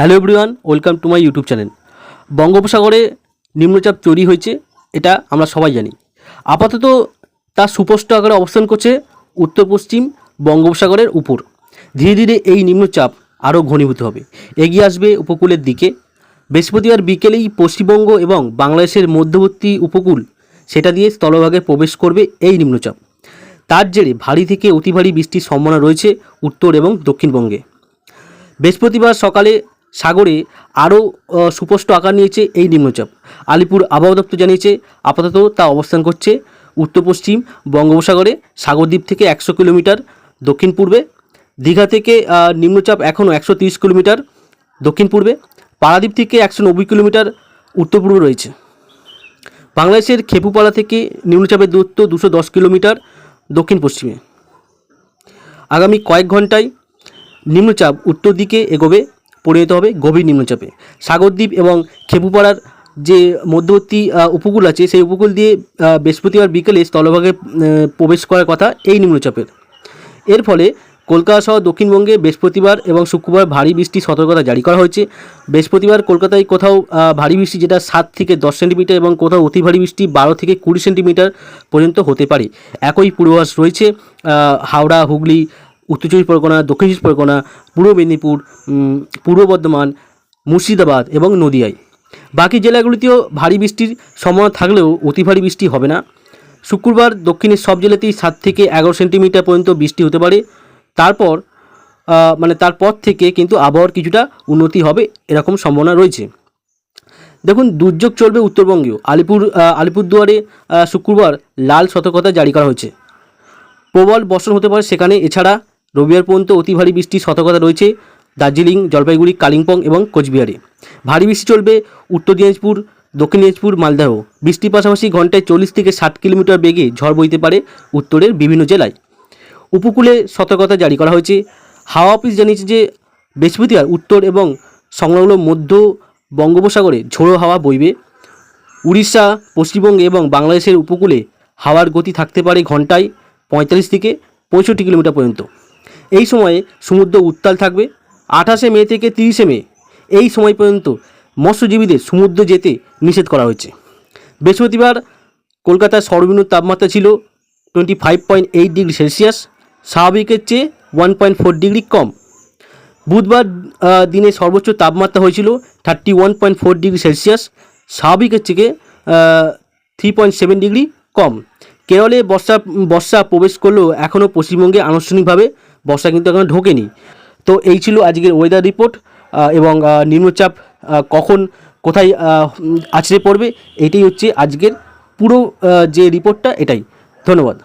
Hello everyone, welcome to my YouTube channel. বঙ্গোপসাগরে নিম্নচাপ তৈরি হয়েছে, এটা আমরা সবাই জানি। আপাতত তা সুপষ্ট আকারে অবস্থান করছে উত্তর পশ্চিম বঙ্গোপসাগরের উপর। ধীরে ধীরে এই নিম্নচাপ আরও ঘনীভূত হবে। এগিয়ে আসবে উপকূলের দিকে। বৃহস্পতিবার বিকেলেই পশ্চিমবঙ্গ এবং বাংলাদেশের মধ্যবর্তী উপকূল, সেটা দিয়ে স্থলভাগে প্রবেশ করবে এই নিম্নচাপ। তার জেরে ভারী থেকে অতি ভারী বৃষ্টির সম্ভাবনা রয়েছে উত্তর এবং দক্ষিণবঙ্গে। বৃহস্পতিবার সকালে সাগরে আরও সুস্পষ্ট আকার নিয়েছে এই নিম্নচাপ। আলিপুর আবহাওয়া দপ্তর জানিয়েছে, আপাতত তা অবস্থান করছে উত্তর পশ্চিম বঙ্গোপসাগরে, সাগরদ্বীপ থেকে একশো কিলোমিটার দক্ষিণ পূর্বে দীঘা থেকে নিম্নচাপ এখনও একশো তিরিশ কিলোমিটার দক্ষিণ পূর্বে পারাদ্বীপ থেকে একশো নব্বই কিলোমিটার উত্তর পূর্বে রয়েছে। বাংলাদেশের খেপুপাড়া থেকে নিম্নচাপের দূরত্ব দুশো দশ কিলোমিটার দক্ষিণ পশ্চিমে আগামী কয়েক ঘন্টায় নিম্নচাপ উত্তর দিকে এগোবে পরিণত হবে গভীর নিম্নচাপে। সাগরদ্বীপ এবং খেপুপাড়ার যে মধ্যবর্তী উপকূল আছে, সেই উপকূল দিয়ে বৃহস্পতিবার বিকেলে স্থলভাগে প্রবেশ করার কথা এই নিম্নচাপের। এর ফলে কলকাতা সহ দক্ষিণবঙ্গে বৃহস্পতিবার এবং শুক্রবার ভারী বৃষ্টির সতর্কতা জারি করা হয়েছে। বৃহস্পতিবার কলকাতায় কোথাও ভারী বৃষ্টি যেটা সাত থেকে দশ সেন্টিমিটার এবং কোথাও অতি ভারী বৃষ্টি বারো থেকে কুড়ি সেন্টিমিটার পর্যন্ত হতে পারে। একই পূর্বাভাস রয়েছে হাওড়া, হুগলি উত্তর চব্বিশ পরগনা, দক্ষিণ চব্বিশ পরগনা, পূর্ব মেদিনীপুর পূর্ব বর্ধমান, মুর্শিদাবাদ এবং নদিয়ায়। বাকি জেলাগুলিতেও ভারী বৃষ্টির সম্ভাবনা থাকলেও অতি ভারী বৃষ্টি হবে না। শুক্রবার দক্ষিণের সব জেলাতেই সাত থেকে এগারো সেন্টিমিটার পর্যন্ত বৃষ্টি হতে পারে। তারপর মানে তারপর থেকে কিন্তু আবহাওয়ার কিছুটা উন্নতি হবে এরকম সম্ভাবনা রয়েছে। দেখুন, দুর্যোগ চলবে উত্তরবঙ্গেও। আলিপুর আলিপুরদুয়ারে শুক্রবার লাল সতর্কতা জারি করা হয়েছে। প্রবল বর্ষণ হতে পারে সেখানে। এছাড়া রবিবার পর্যন্ত অতি ভারী বৃষ্টির সতর্কতা রয়েছে দার্জিলিং, জলপাইগুড়ি, কালিম্পং এবং কোচবিহারে। ভারী বৃষ্টি চলবে উত্তর দিনাজপুর, দক্ষিণ দিনাজপুর মালদাহ বৃষ্টির পাশাপাশি ঘন্টায় চল্লিশ থেকে ষাট কিলোমিটার বেগে ঝড় বইতে পারে উত্তরের বিভিন্ন জেলায়। উপকূলে সতর্কতা জারি করা হয়েছে। হাওয়া অফিস জানিয়েছে যে বৃহস্পতিবার উত্তর এবং সংলগ্ন মধ্য বঙ্গোপসাগরে ঝোড়ো হাওয়া বইবে। উড়িষ্যা, পশ্চিমবঙ্গে এবং বাংলাদেশের উপকূলে হাওয়ার গতি থাকতে পারে ঘন্টায় পঁয়তাল্লিশ থেকে পঁয়ষট্টি কিলোমিটার পর্যন্ত। এই সময়ে সমুদ্র উত্তাল থাকবে। আঠাশে মে থেকে তিরিশে মে, এই সময় পর্যন্ত মৎস্যজীবীদের সমুদ্র যেতে নিষেধ করা হয়েছে। বৃহস্পতিবার কলকাতার সর্বনিম্ন তাপমাত্রা ছিল twenty five point eight degree Celsius স্বাভাবিকের চেয়ে ওয়ান পয়েন্ট ফোর ডিগ্রি কম। বুধবার দিনে সর্বোচ্চ তাপমাত্রা হয়েছিল thirty one point four degree Celsius স্বাভাবিকের থেকে থ্রি পয়েন্ট সেভেন ডিগ্রি কম। কেরলে বর্ষা বর্ষা প্রবেশ করলেও এখনও পশ্চিমবঙ্গে আনুষ্ঠানিকভাবে বর্ষা কিন্তু এখনও ঢোকেনি। তো এই ছিল আজকের ওয়েদার রিপোর্ট এবং নিম্নচাপ কখন, কোথায় আছড়ে পড়বে, এটাই হচ্ছে আজকের পুরো যে রিপোর্টটা এটাই। ধন্যবাদ।